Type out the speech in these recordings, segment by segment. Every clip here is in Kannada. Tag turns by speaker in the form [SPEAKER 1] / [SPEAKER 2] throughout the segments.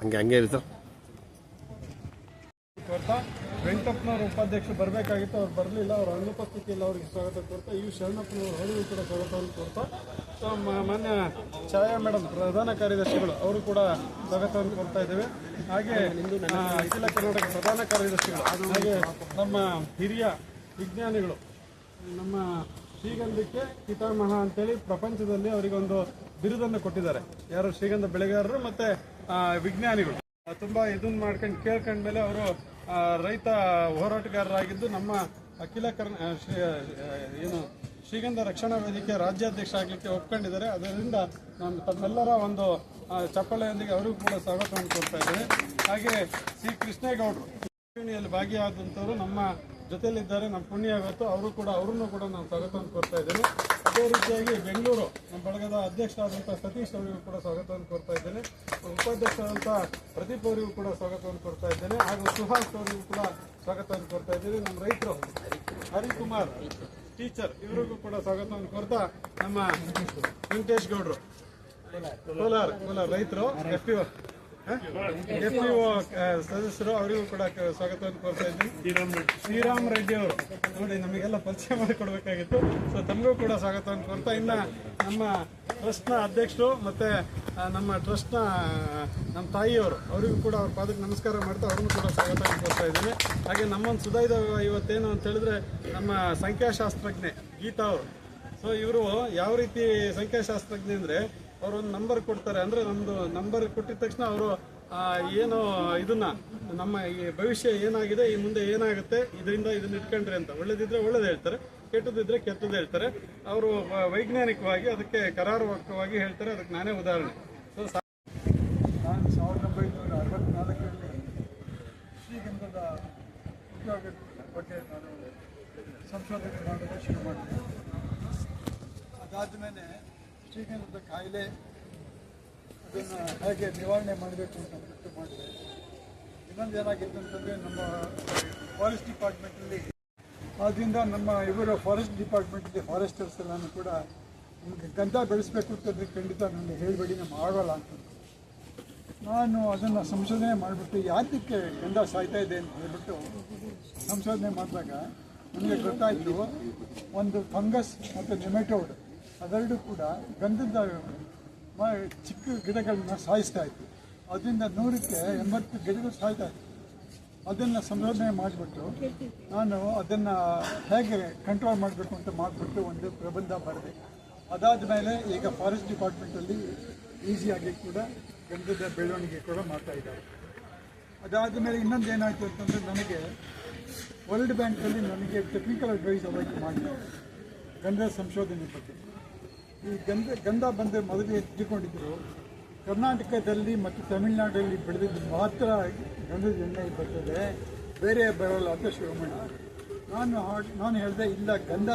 [SPEAKER 1] ಹಂಗೆ ಹಂಗೆ ಇರಿ ಸರ್
[SPEAKER 2] ಕೋರ್ತಾ ವೆಂಕಟಪ್ಪನವ್ರ ಉಪಾಧ್ಯಕ್ಷರು ಬರಬೇಕಾಗಿತ್ತು, ಅವ್ರು ಬರಲಿಲ್ಲ, ಅವ್ರ ಅನುಪಸ್ಥಿತಿಯಲ್ಲಿ ಅವ್ರಿಗೆ ಸ್ವಾಗತ ಕೊಡ್ತಾ ಈ ಶರಣಪ್ಪನವರು ಅವರಿಗೂ ಕೂಡ ಸ್ವಾಗತವನ್ನು ಕೊಡ್ತಾ ಸೊ ಮಾನ್ಯ ಛಾಯಾ ಮೇಡಮ್ ಪ್ರಧಾನ ಕಾರ್ಯದರ್ಶಿಗಳು, ಅವರು ಕೂಡ ಸ್ವಾಗತವನ್ನು ಕೊಡ್ತಾ ಇದ್ದೇವೆ. ಹಾಗೆ ಅಖಿಲ ಕರ್ನಾಟಕ ಪ್ರಧಾನ ಕಾರ್ಯದರ್ಶಿಗಳು, ಹಾಗೆ ನಮ್ಮ ಹಿರಿಯ ವಿಜ್ಞಾನಿಗಳು, ನಮ್ಮ ಶ್ರೀಗಂಧಕ್ಕೆ ಪಿತಾಮಹ ಅಂತೇಳಿ ಪ್ರಪಂಚದಲ್ಲಿ ಅವರಿಗೊಂದು ಬಿರುದನ್ನು ಕೊಟ್ಟಿದ್ದಾರೆ. ಯಾರು ಶ್ರೀಗಂಧ ಬೆಳೆಗಾರರು ಮತ್ತೆ ವಿಜ್ಞಾನಿಗಳು. ತುಂಬಾ ಇದನ್ನ ಮಾಡ್ಕೊಂಡು ಕೇಳ್ಕೊಂಡ್ಮೇಲೆ ಅವರು ರೈತ ಹೋರಾಟಗಾರರಾಗಿದ್ದು ನಮ್ಮ ಅಖಿಲ ಕರ್ನ ಏನು, ಶ್ರೀಗಂಧ ರಕ್ಷಣಾ ವೇದಿಕೆ ರಾಜ್ಯಾಧ್ಯಕ್ಷ ಆಗಲಿಕ್ಕೆ ಒಪ್ಕೊಂಡಿದ್ದಾರೆ. ಅದರಿಂದ ನಾನು ತಮ್ಮೆಲ್ಲರ ಒಂದು ಚಪ್ಪಳೆಯೊಂದಿಗೆ ಅವರಿಗೂ ಕೂಡ ಸ್ವಾಗತವನ್ನು ಕೊಡ್ತಾ ಇದ್ದೇನೆ. ಹಾಗೆ ಶ್ರೀ ಕೃಷ್ಣೇಗೌಡರು ಭಾಗಿಯಾದಂಥವರು ನಮ್ಮ ಜೊತೆಯಲ್ಲಿದ್ದಾರೆ ನಮ್ಮ ಪುಣ್ಯ ಇವತ್ತು. ಅವರು ಕೂಡ, ಅವರನ್ನು ಕೂಡ ನಾನು ಸ್ವಾಗತವನ್ನು ಕೋರ್ತಾ ಇದ್ದೇನೆ. ಅದೇ ರೀತಿಯಾಗಿ ಬೆಂಗಳೂರು, ನಮ್ಮ ಬಳಗದ ಅಧ್ಯಕ್ಷರಾದಂಥ ಸತೀಶ್ ಅವರಿಗೂ ಕೂಡ ಸ್ವಾಗತವನ್ನು ಕೋರ್ತಾ ಇದ್ದೇನೆ. ಉಪಾಧ್ಯಕ್ಷರಾದಂಥ ಪ್ರದೀಪ್ ಅವರಿಗೂ ಕೂಡ ಸ್ವಾಗತವನ್ನು ಕೊಡ್ತಾ ಇದ್ದೇನೆ. ಹಾಗೂ ಸುಹಾಸ್ ಅವರಿಗೂ ಕೂಡ ಸ್ವಾಗತವನ್ನು ಕೊಡ್ತಾ ಇದ್ದೇನೆ. ನಮ್ಮ ರೈತರು, ಹರಿಕುಮಾರ್, ಟೀಚರ್, ಇವರಿಗೂ ಕೂಡ ಸ್ವಾಗತವನ್ನು ಕೋರ್ತಾ ನಮ್ಮ ವೆಂಕಟೇಶ್ ಗೌಡರು. ಕೋಲಾರ ಕೋಲಾರ ರೈತರು, ಎಫ್ ಎಫ್ ಪಿ ಒ ಸದಸ್ಯರು ಅವರಿಗೂ ಕೂಡ ಸ್ವಾಗತವನ್ನು ಕೋರ್ತಾ ಇದ್ದೀನಿ ಶ್ರೀರಾಮ್ ರೆಡ್ಡಿ ಅವರು. ನೋಡಿ, ನಮಗೆಲ್ಲ ಪರಿಚಯ ಮಾಡಿಕೊಡ್ಬೇಕಾಗಿತ್ತು ಸೊ ತಮಗೂ ಕೂಡ ಸ್ವಾಗತವನ್ನು ಕೋರ್ತಾ. ಇನ್ನ ನಮ್ಮ ಟ್ರಸ್ಟ್ನ ಅಧ್ಯಕ್ಷರು ಮತ್ತೆ ನಮ್ಮ ಟ್ರಸ್ಟ್ನ, ನಮ್ಮ ತಾಯಿಯವರು, ಅವರಿಗೂ ಕೂಡ ಅವ್ರ ಪಾದಕ್ಕೆ ನಮಸ್ಕಾರ ಮಾಡ್ತಾ ಅವ್ರನ್ನೂ ಕೂಡ ಸ್ವಾಗತವನ್ನು ಕೋರ್ತಾ ಇದ್ದೀನಿ. ಹಾಗೆ ನಮ್ಮೊಂದು ಸುಧಾಯ್ದ ಇವತ್ತೇನು ಅಂತ ಹೇಳಿದ್ರೆ ನಮ್ಮ ಸಂಖ್ಯಾಶಾಸ್ತ್ರಜ್ಞೆ ಗೀತಾ ಅವರು. ಸೊ ಇವರು ಯಾವ ರೀತಿ ಸಂಖ್ಯಾಶಾಸ್ತ್ರಜ್ಞೆ ಅಂದ್ರೆ ಅವರೊಂದು ನಂಬರ್ ಕೊಡ್ತಾರೆ ಅಂದರೆ ನಮ್ಮದು ನಂಬರ್ ಕೊಟ್ಟಿದ ತಕ್ಷಣ ಅವರು ಏನು ಇದನ್ನ ನಮ್ಮ ಈ ಭವಿಷ್ಯ ಏನಾಗಿದೆ, ಈ ಮುಂದೆ ಏನಾಗುತ್ತೆ, ಇದರಿಂದ ಇದನ್ನ ಇಟ್ಕೊಂಡ್ರಿ ಅಂತ. ಒಳ್ಳೇದಿದ್ರೆ ಒಳ್ಳೇದು ಹೇಳ್ತಾರೆ, ಕೆಟ್ಟದಿದ್ರೆ ಕೆಟ್ಟದ್ದು ಹೇಳ್ತಾರೆ. ಅವರು ವೈಜ್ಞಾನಿಕವಾಗಿ ಅದಕ್ಕೆ ಕರಾರುವಕವಾಗಿ ಹೇಳ್ತಾರೆ, ಅದಕ್ಕೆ ನಾನೇ ಉದಾಹರಣೆ. ಸೊ
[SPEAKER 3] ನಾನು ಸಾವಿರದ ಒಂಬೈನೂರ ಅರವತ್ನಾಲ್ಕರಲ್ಲಿ ಬಗ್ಗೆ ನಾನು ಸಂಶೋಧನೆ ಮಾಡಲು ಶುರು ಮಾಡಿದೆ. ಅದಾದ ಮೇಲೆ ಶ್ರೀಗಂಧದ ಕಾಯಿಲೆ, ಅದನ್ನು ಹೇಗೆ ನಿವಾರಣೆ ಮಾಡಬೇಕು ಅಂತ ಬಿಟ್ಟು ಮಾಡಿದೆ. ಇನ್ನೊಂದು ಏನಾಗಿತ್ತು ಅಂತಂದರೆ ನಮ್ಮ ಫಾರೆಸ್ಟ್ ಡಿಪಾರ್ಟ್ಮೆಂಟಲ್ಲಿ ಆದ್ದರಿಂದ ನಮ್ಮ ಇವರು ಫಾರೆಸ್ಟ್ ಡಿಪಾರ್ಟ್ಮೆಂಟಲ್ಲಿ ಫಾರೆಸ್ಟರ್ಸ್ ಎಲ್ಲನೂ ಕೂಡ ನಿಮಗೆ ಗಂಧ ಬೆಳೆಸಬೇಕು ಅಂತಂದರೆ ಖಂಡಿತ ನನಗೆ ಹೇಳಬೇಡಿ ನಮ್ಮ ಆಗೋಲ್ಲ ಅಂತ. ನಾನು ಅದನ್ನು ಸಂಶೋಧನೆ ಮಾಡಿಬಿಟ್ಟು ಯಾತಕ್ಕೆ ಗಂಧ ಸಾಯ್ತಾ ಇದೆ ಅಂತ ಹೇಳ್ಬಿಟ್ಟು ಸಂಶೋಧನೆ ಮಾಡಿದಾಗ ನನಗೆ ಗೊತ್ತಾಯಿತು, ಒಂದು ಫಂಗಸ್ ಮತ್ತು ನೆಮೆಟೋಡ್ ಅದೆರಡು ಕೂಡ ಗಂಧದ ಚಿಕ್ಕ ಗಿಡಗಳನ್ನ ಸಾಯಿಸ್ತಾ ಇತ್ತು. ಅದರಿಂದ ನೂರಕ್ಕೆ ಎಂಬತ್ತು ಗಿಡಗಳು ಸಾಯ್ತಾ ಇತ್ತು. ಅದನ್ನು ಸಂಶೋಧನೆ ಮಾಡಿಬಿಟ್ಟು ನಾನು ಅದನ್ನು ಹೇಗೆ ಕಂಟ್ರೋಲ್ ಮಾಡಬೇಕು ಅಂತ ಮಾಡಿಬಿಟ್ಟು ಒಂದು ಪ್ರಬಂಧ ಬರೆದೆ ಅದಾದ ಮೇಲೆ ಈಗ ಫಾರೆಸ್ಟ್ ಡಿಪಾರ್ಟ್ಮೆಂಟಲ್ಲಿ ಈಸಿಯಾಗಿ ಕೂಡ ಗಂಧದ ಬೆಳವಣಿಗೆ ಕೂಡ ಮಾಡ್ತಾ ಇದ್ದಾರೆ. ಅದಾದ ಮೇಲೆ ಇನ್ನೊಂದು ಏನಾಯಿತು ಅಂತಂದರೆ ನನಗೆ ವರ್ಲ್ಡ್ ಬ್ಯಾಂಕಲ್ಲಿ ನನಗೆ ಟೆಕ್ನಿಕಲ್ ಅಡ್ವೈಸ್ ಅವಾಯ್ತು ಮಾಡಿದ್ದಾರೆ ಗಂಧದ ಸಂಶೋಧನೆ ಬಗ್ಗೆ. ಈ ಗಂಧ ಗಂಧ ಬಂದರೆ ಮೊದಲು ಹೆಚ್ಚಿಕೊಂಡಿದ್ದರು ಕರ್ನಾಟಕದಲ್ಲಿ ಮತ್ತು ತಮಿಳುನಾಡಲ್ಲಿ ಬೆಳೆದಿದ್ದು ಮಾತ್ರ ಗಂಧದ ಎಣ್ಣೆ ಬರ್ತದೆ. ಬೇರೆ ಬರೋಲ್ಲ ಅಂತ ಶಿವಮಣ್ಣ ನಾನು ನಾನು ಹೇಳಿದೆ, ಇಲ್ಲ, ಗಂಧ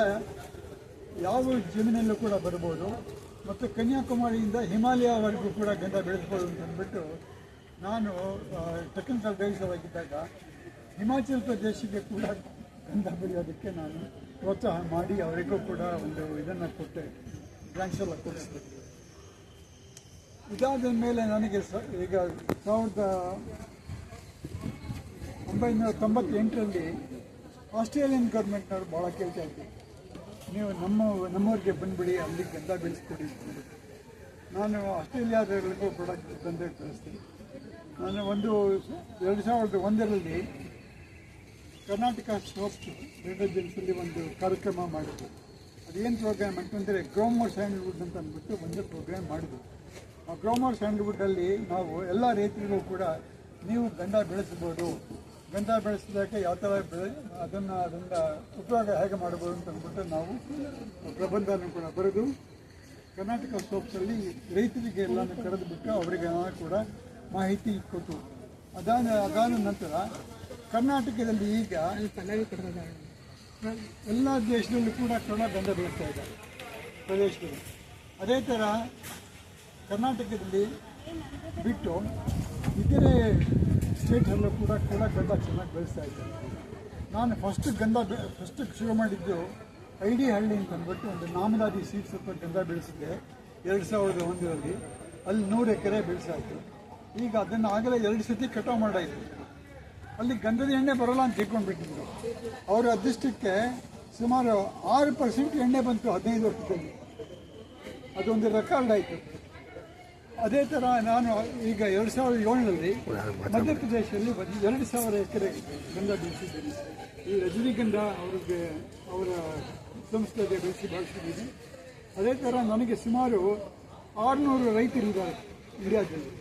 [SPEAKER 3] ಯಾವ ಜಮೀನಲ್ಲೂ ಕೂಡ ಬರ್ಬೋದು. ಮತ್ತು ಕನ್ಯಾಕುಮಾರಿಯಿಂದ ಹಿಮಾಲಯವರೆಗೂ ಕೂಡ ಗಂಧ ಬೆಳೆಸ್ಬೋದು ಅಂತ ಅಂದ್ಬಿಟ್ಟು ನಾನು ಟೆಕ್ನಿಕಲ್ ಅಡ್ವೈಸರಾಗಿದ್ದಾಗ ಹಿಮಾಚಲ ಪ್ರದೇಶಕ್ಕೆ ಕೂಡ ಗಂಧ ಬೆಳೆಯೋದಕ್ಕೆ ನಾನು ಪ್ರೋತ್ಸಾಹ ಮಾಡಿ ಅವರಿಗೂ ಕೂಡ ಒಂದು ಇದನ್ನು ಕೊಟ್ಟೆ. ಇದಾದ ಮೇಲೆ ನನಗೆ ಸ, ಈಗ ಸಾವಿರದ ಒಂಬೈನೂರ ತೊಂಬತ್ತೆಂಟರಲ್ಲಿ ಆಸ್ಟ್ರೇಲಿಯನ್ ಗೌರ್ಮೆಂಟ್ನವ್ರು ಭಾಳ ಕೇಳ್ತಾ ಇದ್ದೀವಿ ನೀವು ನಮ್ಮ, ನಮ್ಮವ್ರಿಗೆ ಬಂದ್ಬಿಡಿ, ಅಲ್ಲಿ ಗಂಧ ಬೆಳೆಸ್ಕೊಡಿ. ನಾನು ಆಸ್ಟ್ರೇಲಿಯಾದವರಿಗೂ ಕೂಡ ಗಂಧ ಬೆಳೆಸ್ತೀನಿ ನಾನು ಒಂದು, ಎರಡು ಸಾವಿರದ ಒಂದರಲ್ಲಿ ಕರ್ನಾಟಕ ಸ್ಟೋಪ್ ರೇಡಿಯೋ ಜಿಲ್ಸಲ್ಲಿ ಒಂದು ಕಾರ್ಯಕ್ರಮ ಮಾಡಿದ್ರು ಅದೇನು ಪ್ರೋಗ್ರಾಮ್ ಅಂತಂದರೆ ಗ್ರೋಮೋರ್ ಸ್ಯಾಂಡಲ್ವುಡ್ ಅಂತ ಅಂದ್ಬಿಟ್ಟು ಒಂದು ಪ್ರೋಗ್ರಾಮ್ ಮಾಡಿದ್ವಿ ಆ ಗ್ರೋಮೋರ್ ಸ್ಯಾಂಡಲ್ವುಡ್ಡಲ್ಲಿ ನಾವು ಎಲ್ಲ ರೈತರಿಗೂ ಕೂಡ ನೀವು ಗಂಧ ಬೆಳೆಸ್ಬೋದು. ಗಂಧ ಬೆಳೆಸಿದಾಗ ಯಾವ ಥರ ಬೆಳೆ, ಅದನ್ನು ಅದರಿಂದ ಉಪಯೋಗ ಹೇಗೆ ಮಾಡ್ಬೋದು ಅಂತ ಅಂದ್ಬಿಟ್ಟು ನಾವು ಪ್ರಬಂಧನ ಕೂಡ ಬರೆದು ಕರ್ನಾಟಕ ಸೋಪ್ಸಲ್ಲಿ ರೈತರಿಗೆ ಎಲ್ಲನೂ ಕರೆದು ಬಿಟ್ಟು ಅವರಿಗೆ ಕೂಡ ಮಾಹಿತಿ ಕೊಟ್ಟು, ಅದಾದ ಅದಾದ ನಂತರ ಕರ್ನಾಟಕದಲ್ಲಿ ಈಗ ಎಲ್ಲ ದೇಶದಲ್ಲೂ ಕೂಡ ಕನ್ನಡ ಗಂಧ ಬೆಳೆಸ್ತಾ ಇದ್ದಾರೆ ಪ್ರದೇಶದಲ್ಲಿ. ಅದೇ ಥರ ಕರ್ನಾಟಕದಲ್ಲಿ ಬಿಟ್ಟು ಇತರೆ ಸ್ಟೇಟಲ್ಲೂ ಕೂಡ ಕೂಡ ಗಂಧ ಚೆನ್ನಾಗಿ ಬೆಳೆಸ್ತಾ ಇದ್ದಾರೆ ನಾನು ಫಸ್ಟ್ ಗಂಧ ಫಸ್ಟ್ ಶುರು ಮಾಡಿದ್ದು ಐ ಡಿ ಹಳ್ಳಿ ಅಂತ ಅಂದ್ಬಿಟ್ಟು ಒಂದು ನಾಮದಾದಿ ಸೀಟ್ಸ್ ಹತ್ರ ಗಂಧ ಬೆಳೆಸಿದ್ದೆ. ಎರಡು ಸಾವಿರದ ಒಂದರಲ್ಲಿ. ಅಲ್ಲಿ ನೂರು ಎಕರೆ ಬೆಳೆಸಾಯಿತು. ಈಗ ಅದನ್ನು ಆಗಲೇ ಎರಡು ಸತಿ ಕಟಾವು ಮಾಡಾಯಿತು ಅಲ್ಲಿ ಗಂಧದ ಎಣ್ಣೆ ಬರೋಲ್ಲ ಅಂತ ತಿಳ್ಕೊಂಡ್ಬಿಟ್ಟಿದ್ರು. ಅವರ ಅದೃಷ್ಟಕ್ಕೆ ಸುಮಾರು ಆರು ಪರ್ಸೆಂಟ್ ಎಣ್ಣೆ ಬಂತು ಹದಿನೈದು ವರ್ಷದಲ್ಲಿ. ಅದೊಂದು ರೆಕಾರ್ಡ್ ಆಯಿತು. ಅದೇ ಥರ ನಾನು ಈಗ ಎರಡು ಸಾವಿರದ ಏಳರಲ್ಲಿ ಮಧ್ಯಪ್ರದೇಶದಲ್ಲಿ ಎರಡು ಸಾವಿರ ಎಕರೆ ಗಂಧ ಬೆಳೆಸಿದ್ದೀನಿ. ಈ ರಜನಿಗಂಧ ಅವ್ರಿಗೆ ಅವರ ಸಂಸ್ಥೆಗೆ ಬೆಳೆಸಿ ಬಳಸಿದ್ದೀನಿ. ಅದೇ ಥರ ನನಗೆ ಸುಮಾರು ಆರುನೂರು ರೈತರಿದ್ದಾರೆ ಇಂಡಿಯಾದಲ್ಲಿ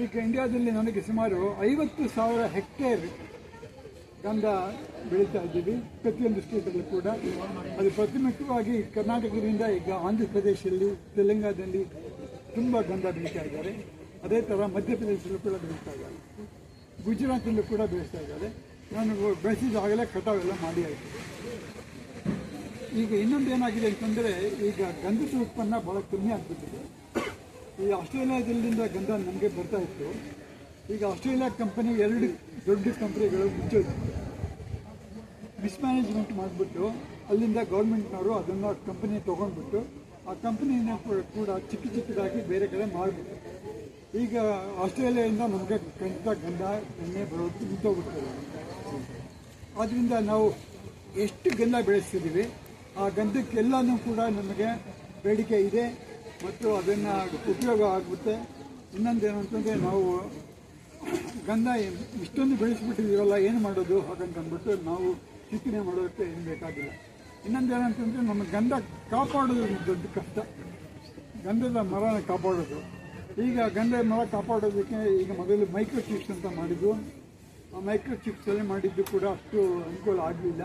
[SPEAKER 3] ಈಗ ಇಂಡಿಯಾದಲ್ಲಿ ನನಗೆ ಸುಮಾರು ಐವತ್ತು ಸಾವಿರ ಹೆಕ್ಟೇರ್ ಗಂಧ ಬೆಳೀತಾ ಇದ್ದೀವಿ. ಪ್ರತಿಯೊಂದು ಸ್ಟೇಟಲ್ಲೂ ಕೂಡ. ಅದು ಪ್ರತಿಮುಖವಾಗಿ ಕರ್ನಾಟಕದಿಂದ ಈಗ ಆಂಧ್ರ ಪ್ರದೇಶದಲ್ಲಿ ತೆಲಂಗಾಣದಲ್ಲಿ ತುಂಬ ಗಂಧ ಬೆಳೀತಾ ಇದ್ದಾರೆ. ಅದೇ ಥರ ಮಧ್ಯಪ್ರದೇಶದಲ್ಲೂ ಕೂಡ ಬೆಳೀತಾ ಇದ್ದಾರೆ. ಗುಜರಾತಲ್ಲೂ ಕೂಡ ಬೆಳೆಸ್ತಾ ಇದ್ದಾರೆ. ನಾನು ಬೆಳೆಸಿದಾಗಲೇ ಕಟಾವೆಲ್ಲ ಮಾಡಿ ಆಯಿತು. ಈಗ ಇನ್ನೊಂದು ಏನಾಗಿದೆ ಅಂತಂದರೆ ಈಗ ಗಂಧದ ಉತ್ಪನ್ನ ಭಾಳ ಕಮ್ಮಿ ಆಗಿಬಿಟ್ಟಿದೆ. ಈ ಆಸ್ಟ್ರೇಲಿಯಾದಲ್ಲಿಂದ ಗಂಧ ನಮಗೆ ಬರ್ತಾ ಇತ್ತು. ಈಗ ಆಸ್ಟ್ರೇಲಿಯಾ ಕಂಪನಿ ಎರಡು ದೊಡ್ಡ ಕಂಪ್ನಿಗಳು ಮುಚ್ಚೋದು. ಮಿಸ್ಮ್ಯಾನೇಜ್ಮೆಂಟ್ ಮಾಡಿಬಿಟ್ಟು ಅಲ್ಲಿಂದ ಗೌರ್ಮೆಂಟ್ನವರು ಅದನ್ನು ಕಂಪನಿ ತೊಗೊಂಡ್ಬಿಟ್ಟು ಆ ಕಂಪನಿನ ಕೂಡ ಚಿಕ್ಕ ಚಿಕ್ಕದಾಗಿ ಬೇರೆ ಕಡೆ ಮಾಡಿಬಿಟ್ಟು. ಈಗ ಆಸ್ಟ್ರೇಲಿಯಾದಿಂದ ನಮಗೆ ಖಂಡಿತ ಗಂಧ ಎಣ್ಣೆ ಬರೋದು ನಿಂತೋಗ್ಬಿಡ್ತದೆ ಆದ್ದರಿಂದ ನಾವು ಎಷ್ಟು ಗಂಧ ಬೆಳೆಸ್ತಿದ್ದೀವಿ ಆ ಗಂಧಕ್ಕೆಲ್ಲನೂ ಕೂಡ ನಮಗೆ ಬೇಡಿಕೆ ಇದೆ. ಮತ್ತು ಅದನ್ನು ಉಪಯೋಗ ಆಗುತ್ತೆ ಇನ್ನೊಂದು ಅಂತಂದರೆ ನಾವು ಗಂಧ ಇಷ್ಟೊಂದು ಬೆಳೆಸ್ಬಿಟ್ಟಿದ್ದೀವಲ್ಲ, ಏನು ಮಾಡೋದು? ಹಾಗಂತ ಅಂದ್ಬಿಟ್ಟು ನಾವು ಚಿಂತನೆ ಮಾಡೋದಕ್ಕೆ ಏನು ಬೇಕಾಗಿಲ್ಲ. ಇನ್ನೊಂದೇನಂತಂದರೆ ನಮ್ಮ ಗಂಧ ಕಾಪಾಡೋದು ದೊಡ್ಡ ಕಷ್ಟ. ಗಂಧದ ಮರನ ಕಾಪಾಡೋದು. ಈಗ ಗಂಧ ಮರ ಕಾಪಾಡೋದಕ್ಕೆ ಈಗ ಮೊದಲು ಮೈಕ್ರೋ ಚಿಪ್ಸ್ ಅಂತ ಮಾಡಿದ್ದು. ಆ ಮೈಕ್ರೋ ಚಿಪ್ಸಲ್ಲಿ ಮಾಡಿದ್ದು ಕೂಡ ಅಷ್ಟು ಅನುಕೂಲ ಆಗಲಿಲ್ಲ.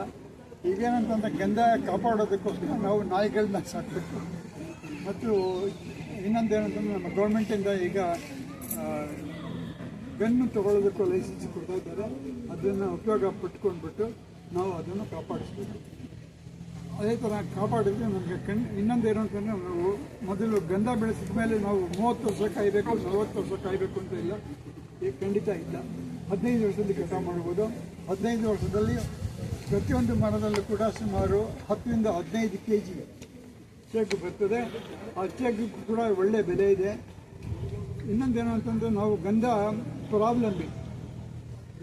[SPEAKER 3] ಈಗೇನಂತಂದ್ರೆ ಗಂಧ ಕಾಪಾಡೋದಕ್ಕೋಸ್ಕರ ನಾವು ನಾಯಿಗಳನ್ನ ಸಾಕಬೇಕು. ಮತ್ತು ಇನ್ನೊಂದೇನಂತಂದ್ರೆ ನಮ್ಮ ಗೌರ್ಮೆಂಟಿಂದ ಈಗ ಬೆನ್ನು ತಗೊಳ್ಳೋದಕ್ಕೂ ಲೈಸೆನ್ಸ್ ಕೊಡ್ತಾ ಇದ್ದಾರೆ. ಅದನ್ನು ಉಪಯೋಗ ಪಟ್ಕೊಂಡ್ಬಿಟ್ಟು ನಾವು ಅದನ್ನು ಕಾಪಾಡಿಸ್ಬೇಕು. ಅದೇ ಥರ ಕಾಪಾಡಿದ್ರೆ ನಮಗೆ ಕಣ್, ಇನ್ನೊಂದೇನು ಅಂತಂದರೆ ನಾವು ಮೊದಲು ಗಂಧ ಬೆಳೆಸಿದ ಮೇಲೆ ನಾವು ಮೂವತ್ತು ವರ್ಷ ಕಾಯಬೇಕು, ನಲವತ್ತು ವರ್ಷ ಕಾಯಬೇಕು ಅಂತ ಇಲ್ಲ. ಈಗ ಖಂಡಿತ ಇಲ್ಲ. ಹದಿನೈದು ವರ್ಷದಲ್ಲಿ ಕೆಲಸ ಮಾಡ್ಬೋದು. ಹದಿನೈದು ವರ್ಷದಲ್ಲಿ ಪ್ರತಿಯೊಂದು ಮರದಲ್ಲೂ ಕೂಡ ಸುಮಾರು ಹತ್ತರಿಂದ ಹದಿನೈದು ಕೆ ಜಿ ಚೇಕು ಬರ್ತದೆ. ಆ ಕೂಡ ಒಳ್ಳೆಯ ಬೆಲೆ ಇದೆ. ಇನ್ನೊಂದೇನು ಅಂತಂದರೆ ನಾವು ಗಂಧ ಪ್ರಾಬ್ಲಮ್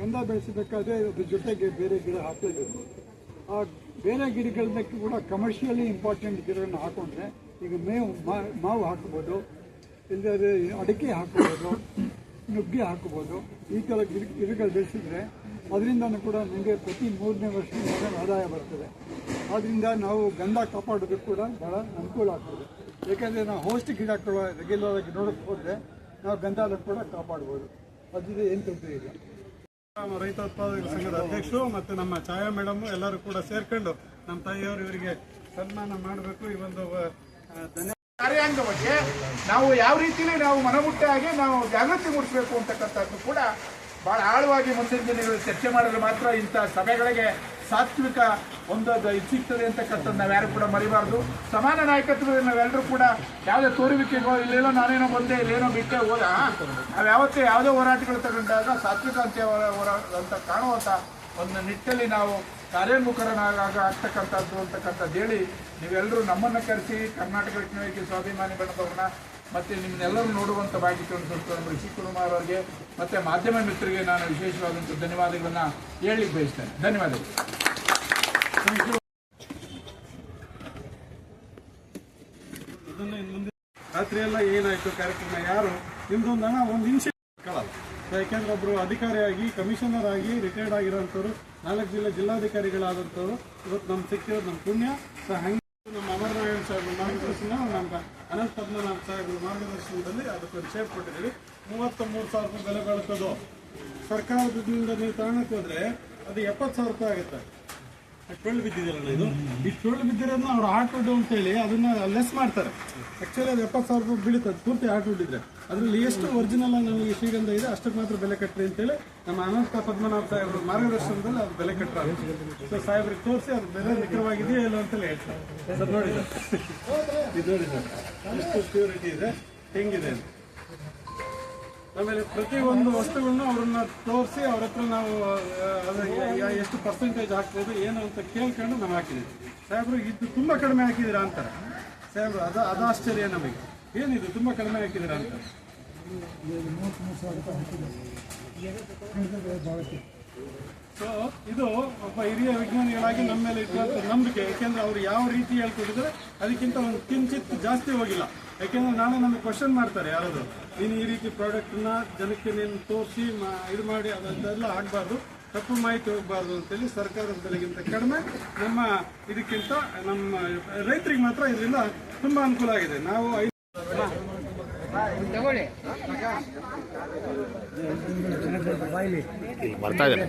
[SPEAKER 3] ಗಂಧ ಬೆಳೆಸಬೇಕಾದ್ರೆ ಅದ್ರ ಜೊತೆಗೆ ಬೇರೆ ಗಿಡ ಹಾಕಲೇಬೇಕು. ಆ ಬೇರೆ ಗಿಡಗಳನ್ನ ಕೂಡ ಕಮರ್ಷಿಯಲಿ ಇಂಪಾರ್ಟೆಂಟ್ ಗಿಡಗಳನ್ನ ಹಾಕೊಂಡ್ರೆ ಈಗ ಮೇವು ಮಾವು ಹಾಕ್ಬೋದು. ಇಲ್ಲದೆ ಅಡಿಕೆ ಹಾಕ್ಬೋದು. ನುಗ್ಗೆ ಹಾಕ್ಬೋದು. ಈ ಥರ ಗಿಡ, ಗಿಡಗಳು ಬೆಳೆಸಿದ್ರೆ ಅದರಿಂದನೂ ಕೂಡ ನನಗೆ ಪ್ರತಿ ಮೂರನೇ ವರ್ಷ ಆದಾಯ ಬರ್ತದೆ. ಆದ್ದರಿಂದ ನಾವು ಗಂಧ ಕಾಪಾಡೋದಕ್ಕೆ ಕೂಡ ಭಾಳ ಅನುಕೂಲ ಆಗ್ತದೆ. ಏಕೆಂದರೆ ನಾವು ಹೋಸ್ಟ್ ಗಿಡ ರೆಗ್ಯುಲರ್ ಆಗಿ ನೋಡೋಕ್ಕೆ ಹೋದರೆ ನಾವು ಗಂಧದ ಕೂಡ ಕಾಪಾಡ್ಬೋದು. ಅದ್ರಿಂದ ಏನು ತೊಂದರೆ ಇಲ್ಲ.
[SPEAKER 2] ನಮ್ಮ ರೈತ ಉತ್ಪಾದಕ ಸಂಘದ ಅಧ್ಯಕ್ಷರು ಮತ್ತು ನಮ್ಮ ಛಾಯಾ ಮೇಡಮ್ ಎಲ್ಲರೂ ಕೂಡ ಸೇರ್ಕೊಂಡು ನಮ್ಮ ತಾಯಿಯವರು ಇವರಿಗೆ ಸನ್ಮಾನ ಮಾಡಬೇಕು. ಈ ಒಂದು
[SPEAKER 4] ಕಾರ್ಯಾಂಗ ಬಗ್ಗೆ ನಾವು ಯಾವ ರೀತಿಯಲ್ಲಿ ನಾವು ಮನಮುಟ್ಟಾಗಿ ನಾವು ಜಾಗೃತಿ ಮೂಡಿಸಬೇಕು ಅಂತಕ್ಕಂಥದ್ದು ಕೂಡ ಬಹಳ ಆಳವಾಗಿ ಮುಂದಿನ ದಿನಗಳಲ್ಲಿ ಚರ್ಚೆ ಮಾಡಿದ್ರೆ ಮಾತ್ರ ಇಂಥ ಸಭೆಗಳಿಗೆ ಸಾತ್ವಿಕ ಒಂದು ಸಿಗ್ತದೆ ಅಂತಕ್ಕಂಥದ್ದು ನಾವ್ಯಾರು ಕೂಡ ಮರಿಬಾರ್ದು. ಸಮಾನ ನಾಯಕತ್ವದಲ್ಲಿ ನಾವೆಲ್ಲರೂ ಕೂಡ ಯಾವುದೇ ತೋರುವಿಕೆಗೋ ಇಲ್ಲೇನೋ ನಾನೇನೋ ಬಂದೆ, ಇಲ್ಲೇನೋ ಬಿಟ್ಟೆ, ಹೋದ ನಾವು ಯಾವತ್ತೇ ಯಾವುದೇ ಹೋರಾಟಗಳು ತಗೊಂಡಾಗ ಸಾತ್ವಿಕ ಅಂತ ಹೋರಾಟ ಅಂತ ಕಾಣುವಂಥ ಒಂದು ನಿಟ್ಟಲ್ಲಿ ನಾವು ಕಾರ್ಯೋನ್ಮುಖರನಾಗ ಆಗ್ತಕ್ಕಂಥದ್ದು ಅಂತಕ್ಕಂಥದ್ದು ಹೇಳಿ ನೀವೆಲ್ಲರೂ ನಮ್ಮನ್ನು ಕರೆಸಿ ಕರ್ನಾಟಕ ಸ್ವಾಭಿಮಾನಿ ಬಣ್ಣದವ್ರನ್ನ ಮತ್ತೆ ನಿಮ್ಮನ್ನೆಲ್ಲರೂ ನೋಡುವಂಥ ಭಾಗ್ಯ ನಮ್ಮ ಕುರುಮಾರ್ ಕುಮಾರ್ ಅವರಿಗೆ ಮತ್ತೆ ಮಾಧ್ಯಮ ಮಿತ್ರರಿಗೆ ನಾನು ವಿಶೇಷವಾದಂಥ ಧನ್ಯವಾದಗಳನ್ನ ಹೇಳಲಿಕ್ಕೆ ಬಯಸ್ತೇನೆ. ಧನ್ಯವಾದಗಳು.
[SPEAKER 2] ರಾತ್ರಿ ಎಲ್ಲ ಏನಾಯಿತು ಕಾರ್ಯಕ್ರಮ ಯಾರು? ನಿಮ್ದೊಂದು ಹಣ ಒಂದು ನಿಮಿಷ. ಕಳಲ್ಲ. ಯಾಕೆಂದ್ರೆ ಒಬ್ಬರು ಅಧಿಕಾರಿಯಾಗಿ ಕಮಿಷನರ್ ಆಗಿ ರಿಟೈರ್ಡ್ ಆಗಿರೋಂಥವ್ರು, ನಾಲ್ಕು ಜಿಲ್ಲೆ ಜಿಲ್ಲಾಧಿಕಾರಿಗಳಾದಂಥವ್ರು, ಇವತ್ತು ನಮ್ಮ ಸಿಕ್ಕಿರೋದು ನಮ್ಮ ಪುಣ್ಯ. ಸೊ ಹಂಗೆ ನಮ್ಮ ಅಮರನಾರಾಯಣ ಸಾಹೇಬ್ರ ಮಾರ್ಗದರ್ಶನ, ನಮ್ಮ ಅನಂತ ಪದ್ಮನಾಭ ಸಾಹೇಬ್ರ ಮಾರ್ಗದರ್ಶನದಲ್ಲಿ ಅದಕ್ಕೊಂದು ಶೇಪ್ ಕೊಟ್ಟಿದ್ದೀವಿ. ಮೂವತ್ತ ಮೂರು ಸಾವಿರ ರೂಪಾಯಿ ಬೆಲೆ ಬಾಳುತ್ತದು ಸರ್ಕಾರದಿಂದ ನೀವು ತಗೊಳಕ್ಕೆ ಹೋದ್ರೆ ಅದು ಎಪ್ಪತ್ತು ಸಾವಿರ ರೂಪಾಯಿ ಆಗುತ್ತೆ. ಟೊಳ್ಳು ಬಿದ್ದಿದೆಯಲ್ಲ ಇದು? ಈ ಟೊಳ್ಳು ಬಿದ್ದಿರೋದನ್ನ ಅವ್ರು ಹಾರ್ಟ್ವುಡ್ ಅಂತ ಹೇಳಿ ಅದನ್ನ ಲೆಸ್ ಮಾಡ್ತಾರೆ. ಆಕ್ಚುಲಿ ಅದು ಎಪ್ಪತ್ತು ಸಾವಿರ ರೂಪಾಯಿ ಬೀಳುತ್ತೆ ಪೂರ್ತಿ ಹಾರ್ಟ್ವುಡ್ ಇದ್ರೆ ಅದರಲ್ಲಿ ಎಷ್ಟು ಒರಿಜಿನಲ್ ನಮಗೆ ಶ್ರೀಗಂಧ ಇದೆ, ಅಷ್ಟಕ್ಕೆ ಮಾತ್ರ ಬೆಲೆ ಕಟ್ರಿ ಅಂತೇಳಿ ನಮ್ಮ ಅನಂತ ಪದ್ಮನಾಭ ಸಾಹೇಬ್ರ ಮಾರ್ಗದರ್ಶನದಲ್ಲಿ ಅದು ಬೆಲೆ ಕಟ್ಟರೆ ಸೊ ಸಾಹೇಬ್ರಿಗೆ ತೋರಿಸಿ ಅದು ಬೆಲೆ ನಿಖರವಾಗಿದೆಯೋ ಇಲ್ಲ ಅಂತೇಳಿ ಹೇಳ್ತಾರೆ. ಸರ್ ನೋಡಿ ಸರ್ ಇದು ನೋಡಿ ಸರ್ ಎಷ್ಟು ಪ್ಯೂರಿಟಿ ಇದೆ, ಹೆಂಗಿದೆ ಅಂತ. ಆಮೇಲೆ ಒಂದು ವಸ್ತುಗಳನ್ನು ಅವ್ರನ್ನ ತೋರಿಸಿ ಅವ್ರ ಹತ್ರ ನಾವು ಎಷ್ಟು ಪರ್ಸೆಂಟೇಜ್ ಹಾಕ್ಬೋದು, ಏನು ಅಂತ ಕೇಳ್ಕೊಂಡು ನಾವು ಹಾಕಿದ್ದೀವಿ. ಸಾಹೇಬ್ರು, ಇದು ತುಂಬ ಕಡಿಮೆ ಹಾಕಿದ್ದೀರಾ ಅಂತಾರೆ. ಸಾಹೇಬ್ರು, ಅದು ಅದು ಆಶ್ಚರ್ಯ ನಮಗೆ. ಏನಿದು, ತುಂಬ ಕಡಿಮೆ ಹಾಕಿದ್ದೀರಾ ಅಂತ ಸೊ ಇದು ಒಬ್ಬ ಹಿರಿಯ ವಿಜ್ಞಾನಿಗಳಾಗಿ ನಮ್ಮ ಮೇಲೆ ಇಟ್ಟಂತ ನಂಬಿಕೆ, ಯಾಕೆಂದ್ರೆ ಅವ್ರು ಯಾವ ರೀತಿ ಹೇಳ್ಕೊಟ್ಟಿದ್ರೆ ಅದಕ್ಕಿಂತ ಒಂದು ಕಿಂಚಿತ್ ಜಾಸ್ತಿ ಹೋಗಿಲ್ಲ. ಯಾಕೆಂದ್ರೆ ನಾಳೆ ನಮಗೆ ಕ್ವಶನ್ ಮಾಡ್ತಾರೆ ಯಾರಾದ್ರು. ನೀನು ಈ ರೀತಿ ಪ್ರಾಡಕ್ಟ್ನ ಜನಕ್ಕೆ ನೀನು ತೋರಿಸಿ ಇದು ಮಾಡಿ ಅದಂತೆಲ್ಲ ಆಗಬಾರ್ದು ತಪ್ಪು ಮಾಹಿತಿ ಹೋಗಬಾರ್ದು ಅಂತೇಳಿ ಸರ್ಕಾರದ ಬೆಲೆಗಿಂತ ಕಡಿಮೆ ನಮ್ಮ ಇದಕ್ಕಿಂತ ನಮ್ಮ ರೈತರಿಗೆ ಮಾತ್ರ ಇದರಿಂದ ತುಂಬ ಅನುಕೂಲ ಆಗಿದೆ. ನಾವು
[SPEAKER 1] ಬರ್ತಾ ಇದ್ದಾರೆ.